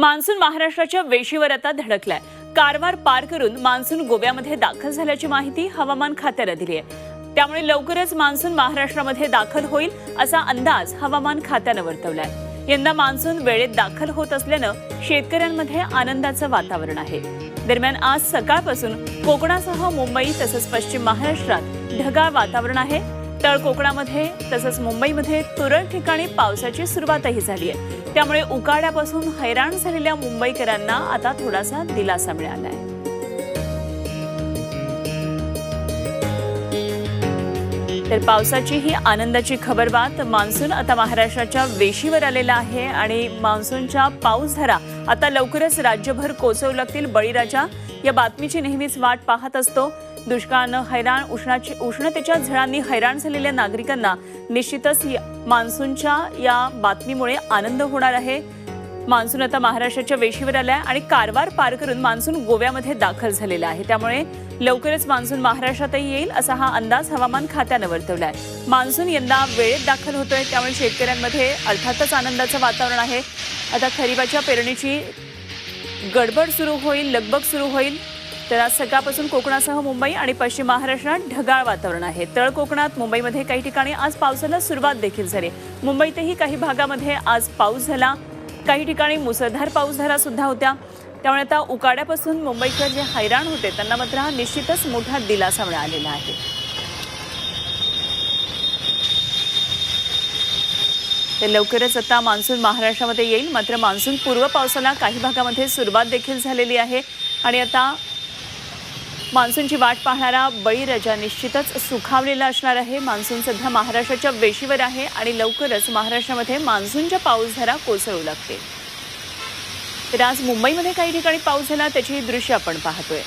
Monsoon महाराष्ट्राच्या वेशीवर आता धडकलाय. कारवार पार करून मान्सून गोव्यामध्ये दाखल झाल्याची माहिती हवामान खात्याला दिली आहे. त्यामुळे लवकरच मान्सून महाराष्ट्रामध्ये दाखल होईल असा अंदाज हवामान खात्यानं वर्तवलाय. यंदा मान्सून वेळेत दाखल होत असल्यानं शेतकऱ्यांमध्ये आनंदाचं वातावरण आहे. दरम्यान आज सकाळपासून कोकणासह मुंबई तसंच पश्चिम महाराष्ट्रात ढगाळ वातावरण आहे. तळ कोकणामध्ये तसंच मुंबईमध्ये तुरळक ठिकाणी पावसाची सुरुवातही झाली आहे. त्यामुळे उकाड्यापासून हैराण झालेल्या मुंबईकरांना आता थोडासा दिलासा मिळाला आहे तर पावसाची ही आनंदाची खबर बात मान्सून आता महाराष्ट्राच्या वेशीवर आलेला आहे आणि मान्सूनच्या पाऊसधारा आता लवकरच राज्यभर कोसळू लागतील. बळीराजा या बातमीची नेहमीच वाट पाहत असतो. दुष्काळानं हैराण उष्णाची उष्णतेच्या झळांनी हैराण झालेल्या नागरिकांना निश्चितच मान्सूनच्या या बातमीमुळे आनंद होणार आहे. मान्सून आता महाराष्ट्राच्या वेशीवर आलाय आणि कारवार पार करून मान्सून गोव्यामध्ये दाखल झालेला आहे. त्यामुळे लवकरच मान्सून महाराष्ट्रातही येईल असा हा अंदाज हवामान खात्यानं वर्तवला आहे मान्सून यंदा वेळेत दाखल होतोय त्यामुळे शेतकऱ्यांमध्ये अर्थातच आनंदाचं वातावरण आहे. आता खरीपाच्या पेरणीची गडबड सुरू होईल लगबग सुरू होईल. तर आज सकाळपासून कोकणासह मुंबई आणि पश्चिम महाराष्ट्रात ढगाळ वातावरण आहे. तळ कोकणात मुंबईमध्ये काही ठिकाणी आज पावसाला सुरुवात देखील झाली. मुंबईतही काही भागामध्ये आज पाऊस झाला. काही ठिकाणी मुसळधार पाऊस झाला सुद्धा होत्या. त्यामुळे आता उकाड्यापासून मुंबईकर जे हैराण होते त्यांना मात्र हा निश्चितच मोठा दिलासा मिळालेला आहे. ते लवकरच आता मान्सून महाराष्ट्रामध्ये येईल. मात्र मान्सून पूर्व पावसाला काही भागामध्ये सुरुवात देखील झालेली आहे. आणि आता मान्सूनची वाट पाहणारा बळीराजा निश्चितच सुखावलेला असणार आहे. मान्सून सध्या महाराष्ट्राच्या वेशीवर आहे आणि लवकरच महाराष्ट्रामध्ये मान्सूनच्या पाऊसधारा कोसळू लागते. तर आज मुंबईमध्ये काही ठिकाणी पाऊस झाला त्याची दृश्य आपण पाहतोय.